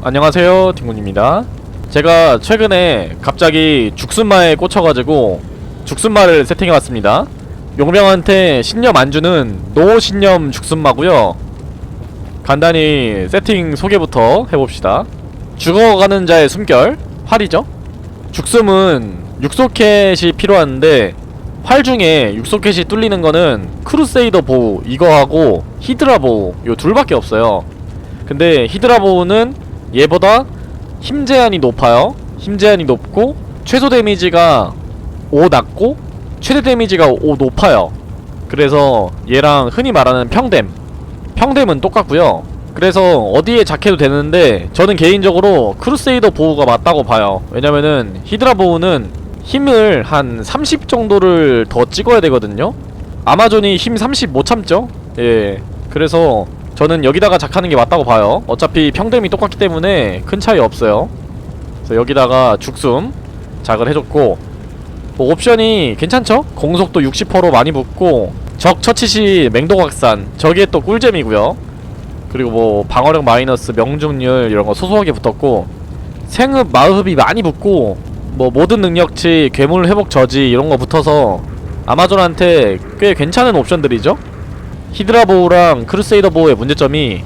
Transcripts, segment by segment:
안녕하세요 딩군입니다. 제가 최근에 갑자기 죽순마에 꽂혀가지고 죽순마를 세팅해봤습니다. 용병한테 신념 안주는 노신념 죽순마고요. 간단히 세팅 소개부터 해봅시다. 죽어가는 자의 숨결 활이죠? 죽숨은 육소켓이 필요한데 활 중에 육소켓이 뚫리는 거는 크루세이더 보우 이거하고 히드라 보우 요 둘밖에 없어요. 근데 히드라 보우는 얘보다 힘 제한이 높아요. 힘 제한이 높고 최소 데미지가 5 낮고 최대 데미지가 5 높아요. 그래서 얘랑 흔히 말하는 평댐. 평댐은 똑같고요. 그래서 어디에 작해도 되는데 저는 개인적으로 크루세이더 보호가 맞다고 봐요. 왜냐면은 히드라 보호는 힘을 한 30 정도를 더 찍어야 되거든요. 아마존이 힘 30 못 참죠? 예. 그래서 저는 여기다가 작하는 게 맞다고 봐요. 어차피 평댐이 똑같기 때문에 큰 차이 없어요. 그래서 여기다가 죽숨 작을 해줬고 뭐 옵션이 괜찮죠? 공속도 60%로 많이 붙고 적 처치시 맹독확산 저게 또 꿀잼이고요. 그리고 뭐 방어력 마이너스 명중률 이런 거 소소하게 붙었고 생흡 마흡이 많이 붙고 뭐 모든 능력치 괴물 회복 저지 이런 거 붙어서 아마존한테 꽤 괜찮은 옵션들이죠 히드라 보우랑 크루세이더 보우의 문제점이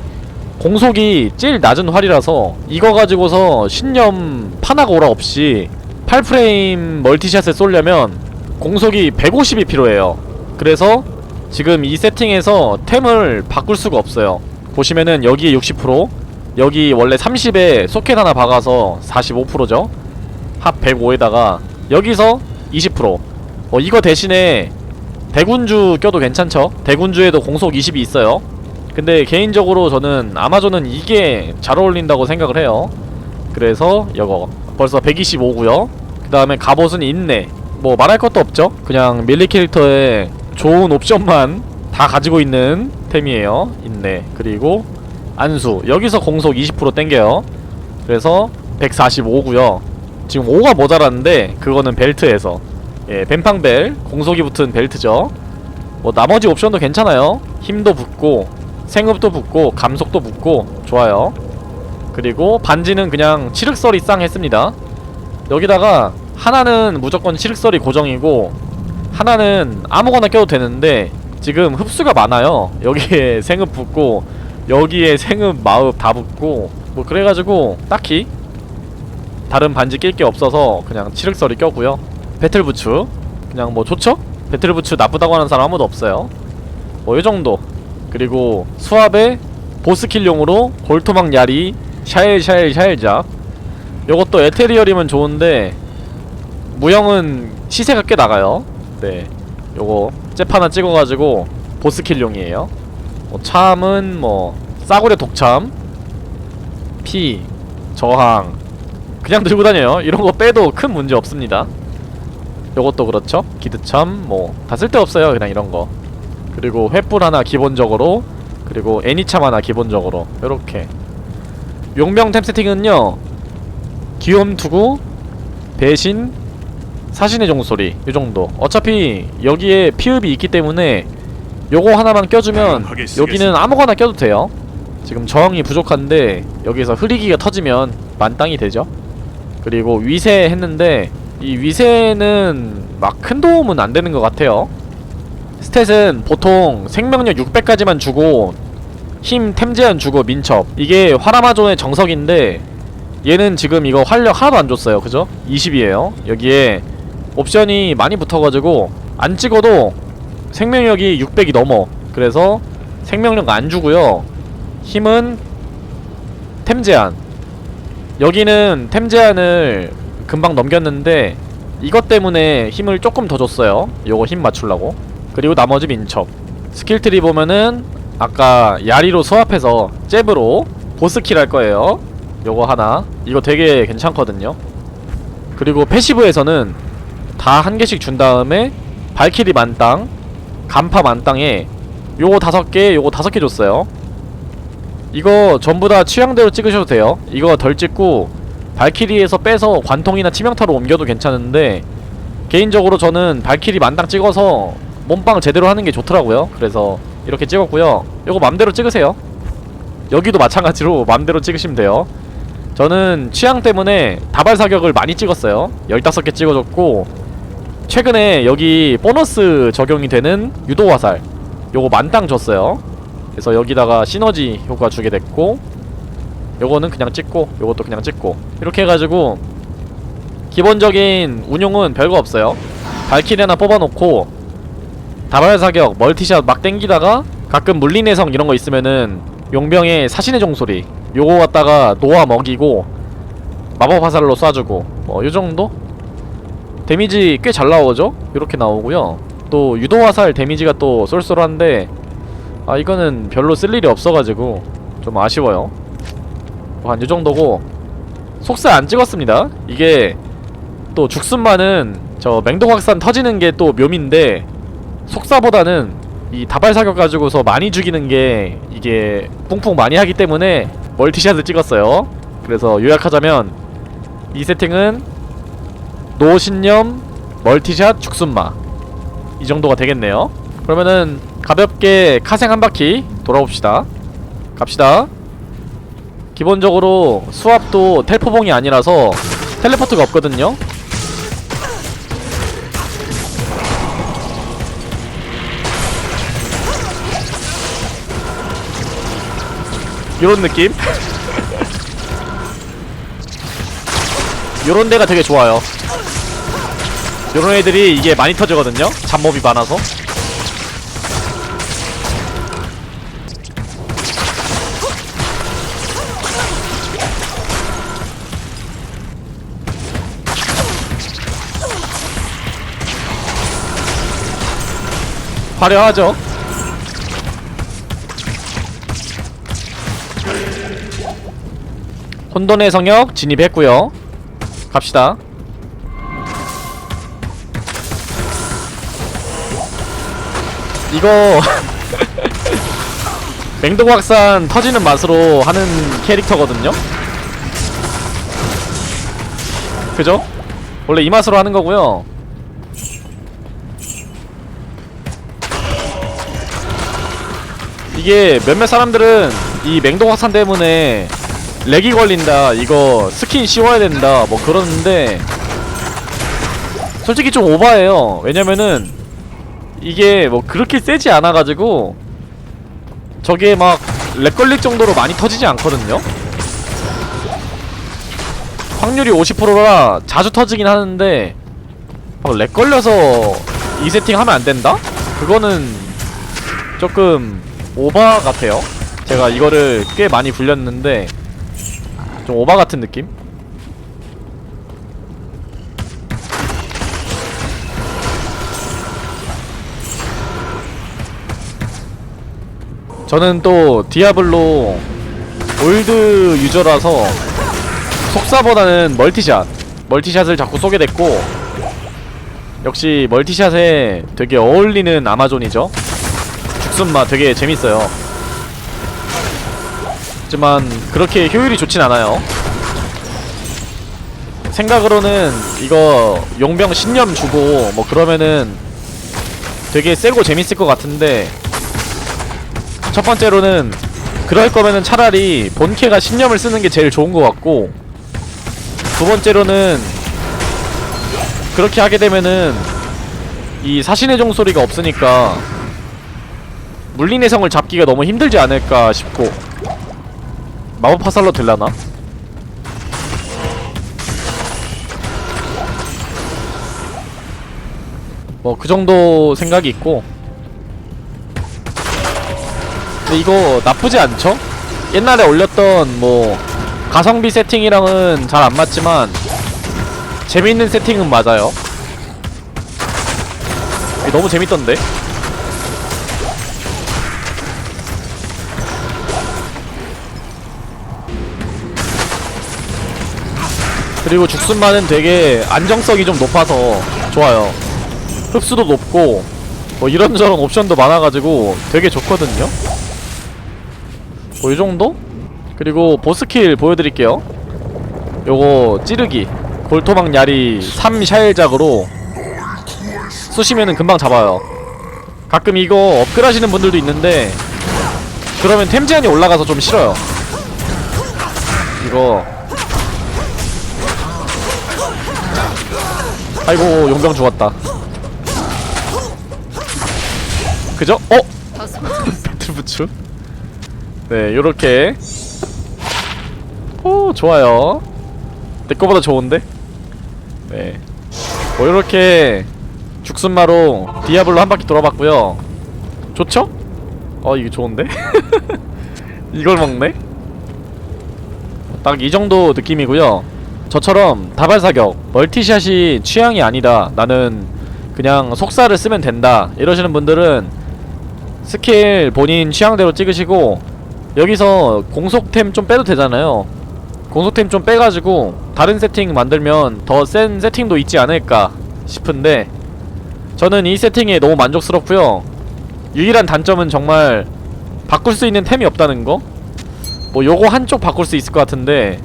공속이 제일 낮은 활이라서 이거 가지고서 신념 파나가 오라 없이 8프레임 멀티샷을 쏠려면 공속이 150이 필요해요. 그래서 지금 이 세팅에서 템을 바꿀 수가 없어요. 보시면은 여기에 60% 여기 원래 30에 소켓 하나 박아서 45%죠. 합 105에다가 여기서 20% 어, 이거 대신에 대군주 껴도 괜찮죠? 대군주에도 공속 20이 있어요. 근데 개인적으로 저는 아마존은 이게 잘 어울린다고 생각을 해요. 그래서 이거 벌써 125고요. 그 다음에 갑옷은 인내 뭐 말할 것도 없죠. 그냥 밀리 캐릭터에 좋은 옵션만 다 가지고 있는 템이에요. 인내 그리고 안수. 여기서 공속 20% 땡겨요. 그래서 145고요. 지금 5가 모자랐는데 그거는 벨트에서 예 뱀팡벨 공속이 붙은 벨트죠. 뭐 나머지 옵션도 괜찮아요. 힘도 붙고 생흡도 붙고 감속도 붙고 좋아요. 그리고 반지는 그냥 칠흑설이 쌍 했습니다. 여기다가 하나는 무조건 칠흑설이 고정이고 하나는 아무거나 껴도 되는데 지금 흡수가 많아요. 여기에 생흡 붙고 여기에 생흡 마흡 다 붙고 뭐 그래가지고 딱히 다른 반지 낄 게 없어서 그냥 칠흑설이 껴고요 배틀부츠. 그냥 뭐 좋죠? 배틀부츠 나쁘다고 하는 사람 아무도 없어요. 뭐 요정도. 그리고 수압에 보스킬용으로 골토막 야리 샤일 샤일 샤일작. 요것도 에테리얼이면 좋은데 무형은 시세가 꽤 나가요. 네. 요거 잽 하나 찍어가지고 보스킬용이에요. 뭐 참은 뭐 싸구려 독참 피 저항. 그냥 들고 다녀요. 이런 거 빼도 큰 문제 없습니다 요것도 그렇죠? 기드참 뭐 다 쓸데없어요 그냥 이런 거. 그리고 횃불 하나 기본적으로 그리고 애니참 하나 기본적으로 요렇게. 용병 템 세팅은요 기욤 투구 배신 사신의 종소리 요정도. 어차피 여기에 피읍이 있기 때문에 요거 하나만 껴주면 여기는 아무거나 껴도 돼요. 지금 저항이 부족한데 여기서 흐리기가 터지면 만땅이 되죠. 그리고 위세 했는데 이 위세는 막 큰 도움은 안 되는 것 같아요. 스탯은 보통 생명력 600까지만 주고 힘 템 제한 주고 민첩. 이게 화라마존의 정석인데 얘는 지금 이거 활력 하나도 안 줬어요. 그죠? 20이에요. 여기에 옵션이 많이 붙어가지고 안 찍어도 생명력이 600이 넘어. 그래서 생명력 안 주고요. 힘은 템 제한. 여기는 템 제한을 금방 넘겼는데 이것 때문에 힘을 조금 더 줬어요. 요거 힘 맞추려고. 그리고 나머지 민첩. 스킬트리 보면은 아까 야리로 수합해서 잽으로 보스킬 할 거예요. 요거 하나. 이거 되게 괜찮거든요. 그리고 패시브에서는 다 한 개씩 준 다음에 발키리 만땅 간파 만땅에 요거 다섯 개 요거 다섯 개 줬어요. 이거 전부 다 취향대로 찍으셔도 돼요. 이거 덜 찍고 발키리에서 빼서 관통이나 치명타로 옮겨도 괜찮은데 개인적으로 저는 발키리 만땅 찍어서 몸빵 제대로 하는 게 좋더라고요. 그래서 이렇게 찍었고요. 요거 맘대로 찍으세요. 여기도 마찬가지로 맘대로 찍으시면 돼요. 저는 취향 때문에 다발 사격을 많이 찍었어요. 15개 찍어줬고 최근에 여기 보너스 적용이 되는 유도 화살 요거 만땅 줬어요. 그래서 여기다가 시너지 효과 주게 됐고 요거는 그냥 찍고 요것도 그냥 찍고 이렇게 해가지고 기본적인 운용은 별거 없어요 발키리 하나 뽑아놓고 다발 사격 멀티샷 막 땡기다가 가끔 물리내성 이런 거 있으면은 용병의 사신의 종소리 요거 갖다가 놓아 먹이고 마법 화살로 쏴주고 뭐 요정도? 데미지 꽤 잘 나오죠? 이렇게 나오고요 또 유도 화살 데미지가 또 쏠쏠한데 아 이거는 별로 쓸 일이 없어가지고 좀 아쉬워요 한 요정도고 속사 안 찍었습니다. 이게 또 죽순만은 저 맹독 확산 터지는 게 또 묘미인데 속사보다는 이 다발 사격 가지고서 많이 죽이는 게 이게 뿡뿡 많이 하기 때문에 멀티샷을 찍었어요. 그래서 요약하자면 이 세팅은 노신념 멀티샷 죽순마. 이 정도가 되겠네요. 그러면은 가볍게 카생 한 바퀴 돌아봅시다. 갑시다 기본적으로 수압도 텔포봉이 아니라서 텔레포트가 없거든요. 요런 느낌? 요런 데가 되게 좋아요. 요런 애들이 이게 많이 터지거든요. 잡몹이 많아서 화려하죠. 혼돈의 성역 진입했고요. 갑시다. 이거 맹독 확산 터지는 맛으로 하는 캐릭터거든요. 그죠? 원래 이 맛으로 하는 거고요 이게 몇몇 사람들은 이 맹독확산 때문에 렉이 걸린다 이거 스킨 씌워야 된다 뭐 그러는데 솔직히 좀 오바해요 왜냐면은 이게 뭐 그렇게 세지 않아가지고 저게 막 렉 걸릴 정도로 많이 터지지 않거든요 확률이 50%라 자주 터지긴 하는데 막렉 걸려서 이 세팅 하면 안 된다? 그거는 조금 오바 같아요 제가 이거를 꽤 많이 굴렸는데 좀 오바 같은 느낌? 저는 또 디아블로 올드 유저라서 속사보다는 멀티샷 멀티샷을 자꾸 쏘게 됐고 역시 멀티샷에 되게 어울리는 아마존이죠 죽순마 되게 재밌어요. 하지만 그렇게 효율이 좋진 않아요. 생각으로는 이거 용병 신념 주고 뭐 그러면은 되게 세고 재밌을 것 같은데 첫 번째로는 그럴 거면은 차라리 본캐가 신념을 쓰는 게 제일 좋은 것 같고 두 번째로는 그렇게 하게 되면은 이 사신의 종소리가 없으니까 물리내성을 잡기가 너무 힘들지 않을까 싶고 마법 화살로 될라나? 뭐 그 정도 생각이 있고 근데 이거 나쁘지 않죠? 옛날에 올렸던 뭐 가성비 세팅이랑은 잘 안 맞지만 재밌는 세팅은 맞아요 너무 재밌던데? 그리고 죽순만은 되게 안정성이 좀 높아서 좋아요. 흡수도 높고 뭐 이런저런 옵션도 많아가지고 되게 좋거든요. 뭐 이정도? 그리고 보스킬 보여드릴게요. 요거 찌르기 골토막 야리 3샤일작으로 쑤시면은 금방 잡아요. 가끔 이거 업글 하시는 분들도 있는데 그러면 템 제한이 올라가서 좀 싫어요. 이거 아이고 용병 죽었다 그죠? 어? 배틀부츠 네 요렇게 오 좋아요 내 거보다 좋은데? 네뭐 요렇게 죽순마로 디아블로 한 바퀴 돌아봤고요 좋죠? 어 이게 좋은데? 이걸 먹네? 딱 이 정도 느낌이고요 저처럼 다발사격 멀티샷이 취향이 아니다. 나는 그냥 속사를 쓰면 된다. 이러시는 분들은 스킬 본인 취향대로 찍으시고 여기서 공속템 좀 빼도 되잖아요. 공속템 좀 빼가지고 다른 세팅 만들면 더 센 세팅도 있지 않을까 싶은데 저는 이 세팅에 너무 만족스럽고요. 유일한 단점은 정말 바꿀 수 있는 템이 없다는 거? 뭐 요거 한쪽 바꿀 수 있을 것 같은데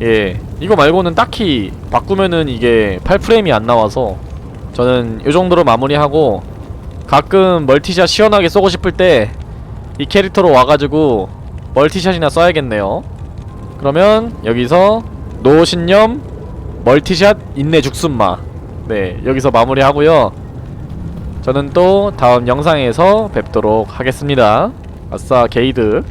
예 이거 말고는 딱히 바꾸면은 이게 8프레임이 안 나와서 저는 요 정도로 마무리하고 가끔 멀티샷 시원하게 쏘고 싶을 때 이 캐릭터로 와가지고 멀티샷이나 써야겠네요. 그러면 여기서 노신념 멀티샷 인내 죽순마. 네 여기서 마무리하고요. 저는 또 다음 영상에서 뵙도록 하겠습니다. 아싸 게이드